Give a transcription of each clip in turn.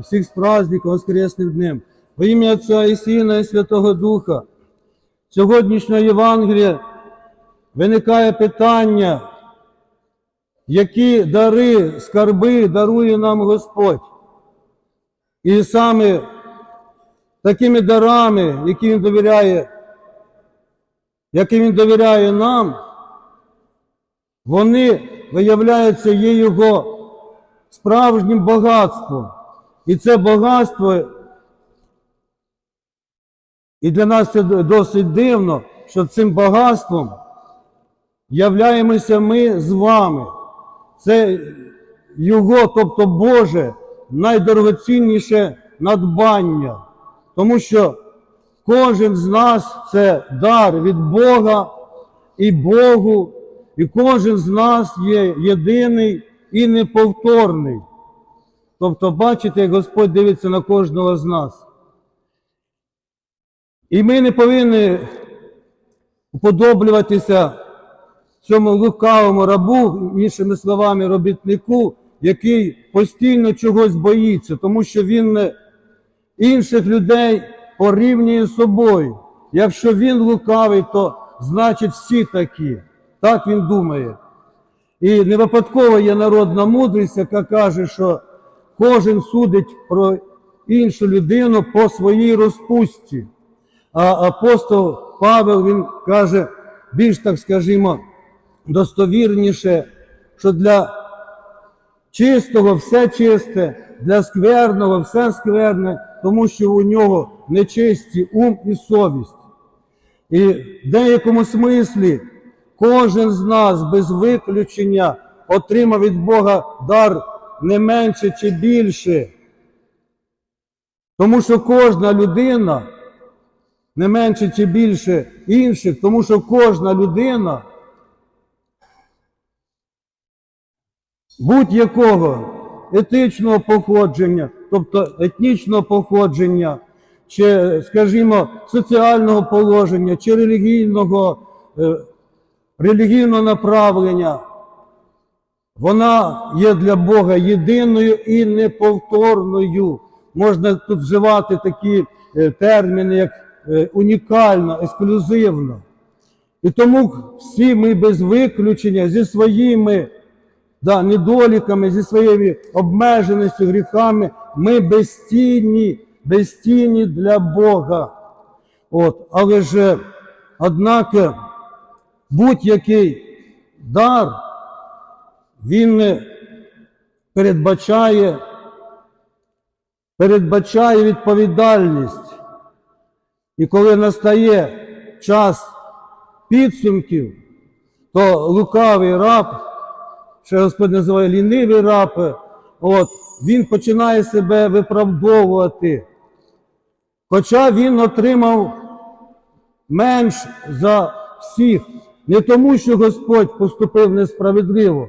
всіх з праздником Воскресним днем. Во ім'я Отця і Сина і Святого Духа. Сьогоднішнього Євангелія виникає питання, які дари, скарби дарує нам Господь. І саме такими дарами, які Він довіряє, які Він довіряє нам, вони виявляються є Його справжнім багатством. І це багатство, і для нас це досить дивно, що цим багатством являємося ми з вами. Це Його, тобто Боже, найдорогоцінніше надбання. Тому що кожен з нас це дар від Бога і Богу, і кожен з нас є єдиний і неповторний. Тобто, бачите, Господь дивиться на кожного з нас. І ми не повинні уподоблюватися цьому лукавому рабу, іншими словами, робітнику, який постійно чогось боїться, тому що він інших людей порівнює з собою. Якщо він лукавий, то значить всі такі. Так він думає. І не випадково є народна мудрість, яка каже, що кожен судить про іншу людину по своїй розпустці. А апостол Павел він каже більш так скажімо, достовірніше, що для чистого все чисте, для скверного все скверне, тому що у нього нечисті ум і совість. І в деякому смислі кожен з нас без виключення отримав від Бога дар не менше чи більше. Тому що кожна людина не менше чи більше інших, тому що кожна людина будь-якого етичного походження, тобто етнічного походження, чи, скажімо, соціального положення, чи релігійного, е, релігійного направлення, вона є для Бога єдиною і неповторною. Можна тут вживати такі е, терміни, як е, унікально, ексклюзивно. І тому всі ми без виключення зі своїми да, недоліками, зі своїми обмеженістю, гріхами, ми безцінні, безцінні для Бога. От, але ж, однак, будь-який дар, він передбачає, передбачає відповідальність. І коли настає час підсумків, то лукавий раб, що Господь називає лінивий раб, от, він починає себе виправдовувати. Хоча він отримав менш за всіх, не тому, що Господь поступив несправедливо,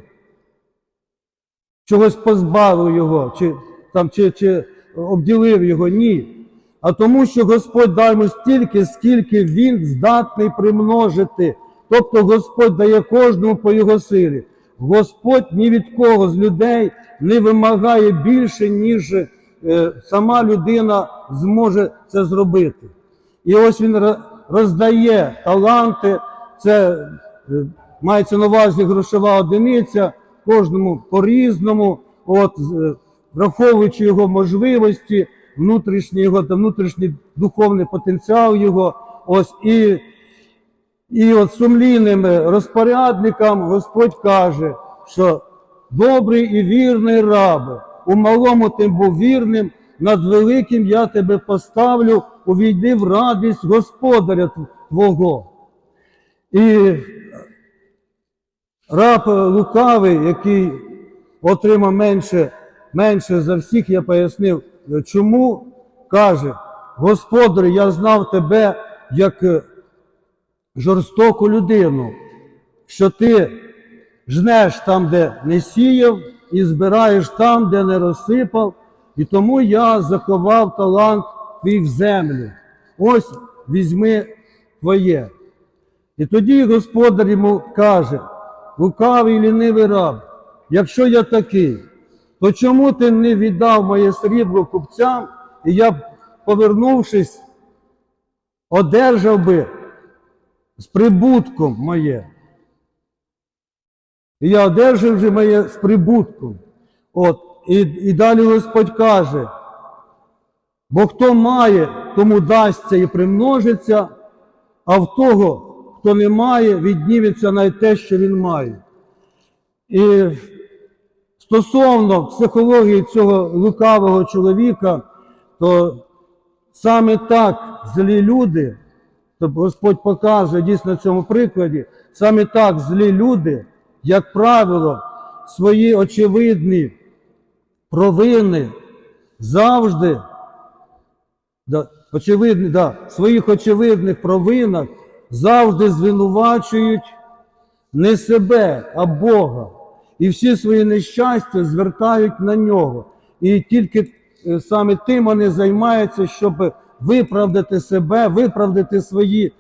чогось позбавив його, чи, там, чи, чи обділив його, ні. А тому, що Господь дав йому стільки, скільки він здатний примножити. Тобто Господь дає кожному по його силі. Господь ні від кого з людей не вимагає більше, ніж е, сама людина зможе це зробити. І ось він роздає таланти, це е, мається на увазі грошова одиниця, кожному по-різному, от, е, враховуючи його можливості, внутрішній його та внутрішній духовний потенціал його. Ось і і от сумлінним розпорядникам Господь каже, що добрий і вірний рабе, у малому ти був вірним, над великим я тебе поставлю, увійди в радість Господаря Твого. І раб лукавий, який отримав менше, менше за всіх, я пояснив, чому каже, Господар, я знав тебе як жорстоку людину, що ти жнеш там, де не сіяв, і збираєш там, де не розсипав, і тому я заховав талант твій в землю. Ось візьми твоє. І тоді господар йому каже, лукавий лінивий раб, якщо я такий, то чому ти не віддав моє срібло купцям, і я, повернувшись, одержав би з прибутком моє? І я одержав вже моє з прибутком. От, і, і далі Господь каже, бо хто має, тому дасться і примножиться, а в того, хто не має, відніметься навіть те, що він має. І стосовно психології цього лукавого чоловіка, то саме так злі люди, тобто Господь показує дійсно на цьому прикладі, саме так злі люди, як правило, свої очевидні провини завжди, очевидні, да, своїх очевидних провинах завжди звинувачують не себе, а Бога. І всі свої нещастя звертають на нього. І тільки е, саме тим вони займаються, щоб виправдати себе, виправдати свої,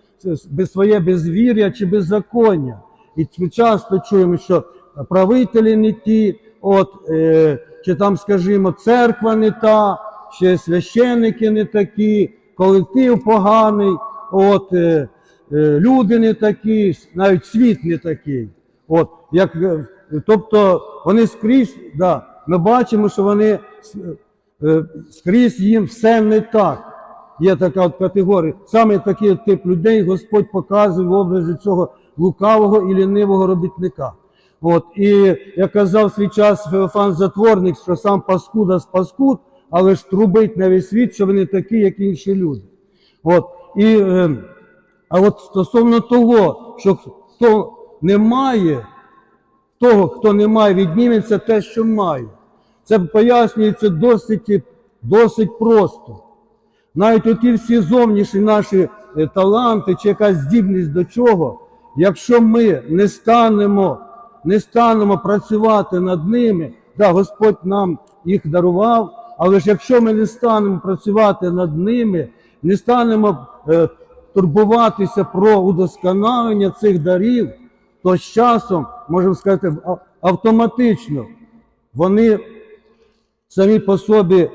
е, своє безвір'я чи беззаконня. І часто чуємо, що правителі не ті, от, е, чи там, скажімо, церква не та, чи священники не такі, колектив поганий, от, люди не такі, навіть світ не такий. От, як, е, тобто вони скрізь, да, ми бачимо, що вони е, скрізь їм все не так. Є така от категорія. Саме такий тип людей Господь показує в образі цього лукавого і лінивого робітника. От, і як казав свій час Феофан Затворник, що сам паскуда з паскуд, але ж трубить на весь світ, що вони такі, як інші люди. От, і, е, а от стосовно того, що хто не має, того, хто не має, відніметься те, що має. Це пояснюється досить, досить просто. Навіть оті всі зовнішні наші е, таланти чи якась здібність до чого, якщо ми не станемо, не станемо працювати над ними, да, Господь нам їх дарував, але ж якщо ми не станемо працювати над ними, не станемо е, турбуватися про удосконалення цих дарів, то з часом, можемо сказати, автоматично вони самі по собі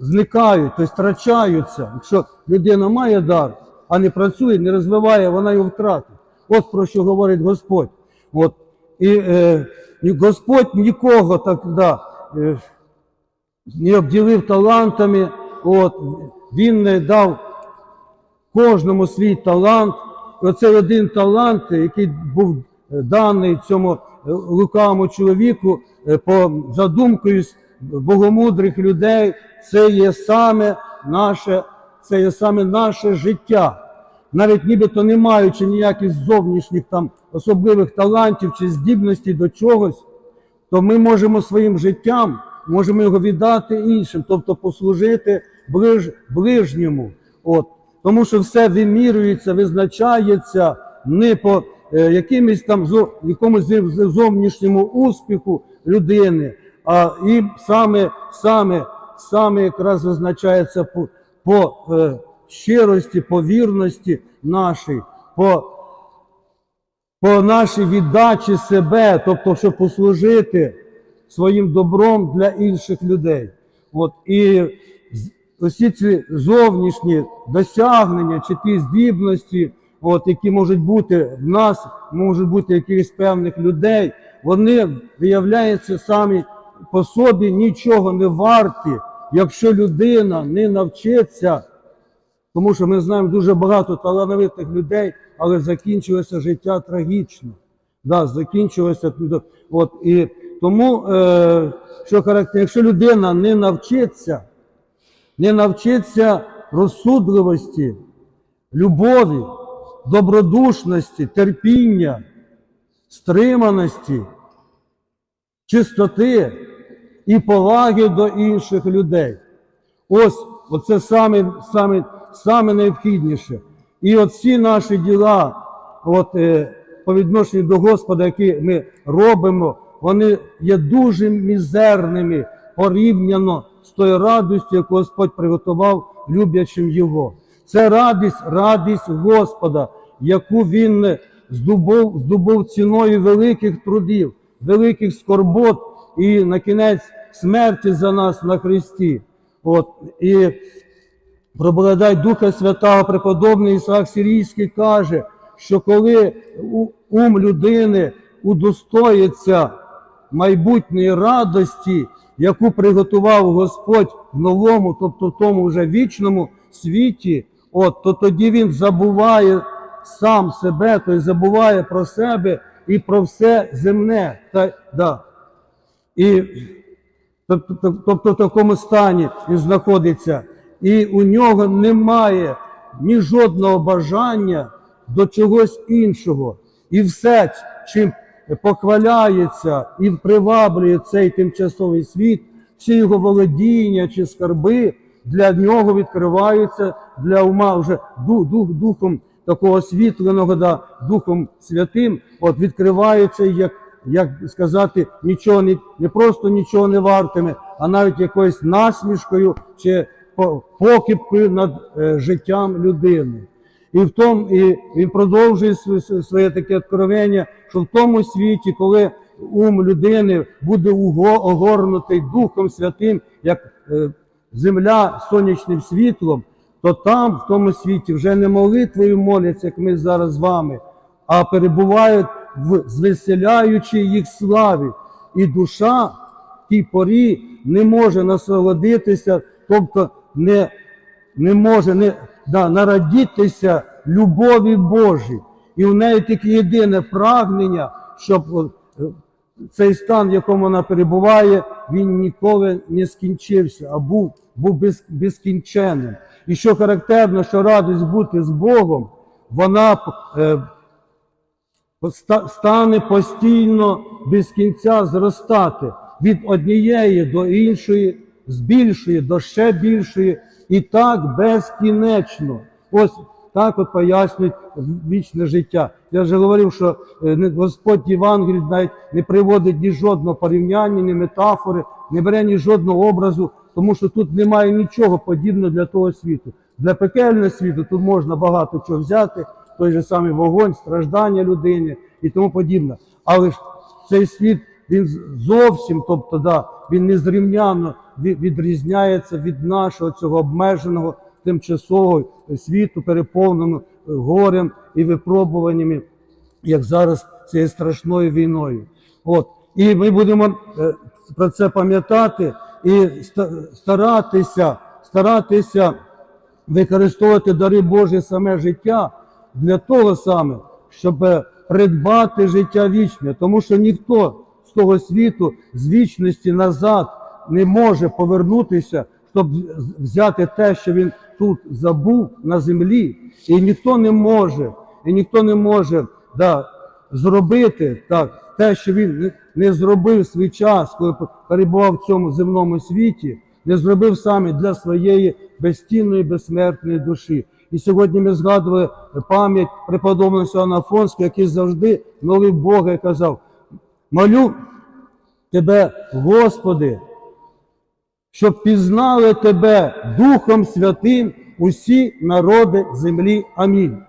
зникають, тобто втрачаються. Якщо людина має дар, а не працює, не розвиває, вона його втратить. От про що говорить Господь. От. І е, Господь нікого так е, не обділив талантами, от, Він не дав кожному свій талант. Оцей один талант, який був е, даний цьому е, лукавому чоловіку е, по задумкою богомудрих людей, це є саме наше, це є саме наше життя. Навіть нібито не маючи ніяких зовнішніх там особливих талантів чи здібностей до чогось, то ми можемо своїм життям можемо його віддати іншим, тобто послужити ближ, ближньому. От. Тому що все вимірюється, визначається не по е, якимось там зо- якомусь зовнішньому успіху людини, а і саме, саме, саме якраз визначається по, по е, щирості, по вірності нашій, по по нашій віддачі себе, тобто, щоб послужити своїм добром для інших людей. От, і усі ці зовнішні досягнення чи ті здібності, от, які можуть бути в нас, можуть бути якихось певних людей, вони виявляються самі по собі нічого не варті, якщо людина не навчиться тому що ми знаємо дуже багато талановитих людей, але закінчилося життя трагічно. Да, закінчилося. От, і тому, е, що характер, якщо людина не навчиться, не навчиться розсудливості, любові, добродушності, терпіння, стриманості, чистоти і поваги до інших людей. Ось оце саме, саме, саме необхідніше. І от всі наші діла, от, е, по відношенню до Господа, які ми робимо, вони є дуже мізерними порівняно з тою радістю, яку Господь приготував люблячим Його. Це радість, радість Господа, яку Він здобув, здобув ціною великих трудів, великих скорбот і на кінець смерті за нас на Христі. От, і проблагодать Духа Святого преподобний Ісаак Сирійський каже, що коли ум людини удостоїться майбутньої радості, яку приготував Господь в новому, тобто в тому вже вічному світі, от, то тоді він забуває сам себе, тобто забуває про себе і про все земне. Та, да. І тобто в такому стані він знаходиться, і у нього немає ні жодного бажання до чогось іншого. І все, чим похваляється і приваблює цей тимчасовий світ, всі його володіння чи скарби для нього відкриваються для ума вже дух, дух, духом такого освітленого, да, Духом Святим, от відкриваються як як сказати, нічого не, не просто нічого не вартиме, а навіть якоюсь насмішкою чи по- покидкою над е, життям людини. І в тому, і він продовжує св- св- своє таке откровення, що в тому світі, коли ум людини буде огорнутий Духом Святим, як е, земля сонячним світлом, то там, в тому світі, вже не молитвою моляться, як ми зараз з вами, а перебувають в звеселяючій їх славі. І душа в тій порі не може насолодитися, тобто не, не може не, да, нарадітися любові Божій. І в неї тільки єдине прагнення, щоб е, цей стан, в якому вона перебуває, він ніколи не скінчився, а був, був без, безкінченним. І що характерно, що радість бути з Богом, вона е, стане постійно без кінця зростати від однієї до іншої, з більшої до ще більшої, і так безкінечно. Ось так от пояснюють вічне життя. Я вже говорив, що е, Господь Євангелій навіть не приводить ні жодного порівняння, ні метафори, не бере ні жодного образу, тому що тут немає нічого подібного для того світу. Для пекельного світу тут можна багато чого взяти, той же самий вогонь, страждання людини і тому подібне. Але ж цей світ він зовсім, тобто, да, він незрівняно відрізняється від нашого цього обмеженого тимчасового світу, переповненого е, горем і випробуваннями, як зараз цією страшною війною. От. І ми будемо е, про це пам'ятати і старатися, старатися використовувати дари Божі саме життя для того саме, щоб е, придбати життя вічне, тому що ніхто з того світу з вічності назад не може повернутися, щоб взяти те, що він тут забув на землі, і ніхто не може, і ніхто не може да, зробити так, те, що він не, зробив свій час, коли перебував в цьому земному світі, не зробив саме для своєї безцінної, безсмертної душі. І сьогодні ми згадували пам'ять преподобного Сіона Афонського, який завжди молив Бога казав: молю тебе, Господи, щоб пізнали тебе Духом Святим усі народи землі. Амінь.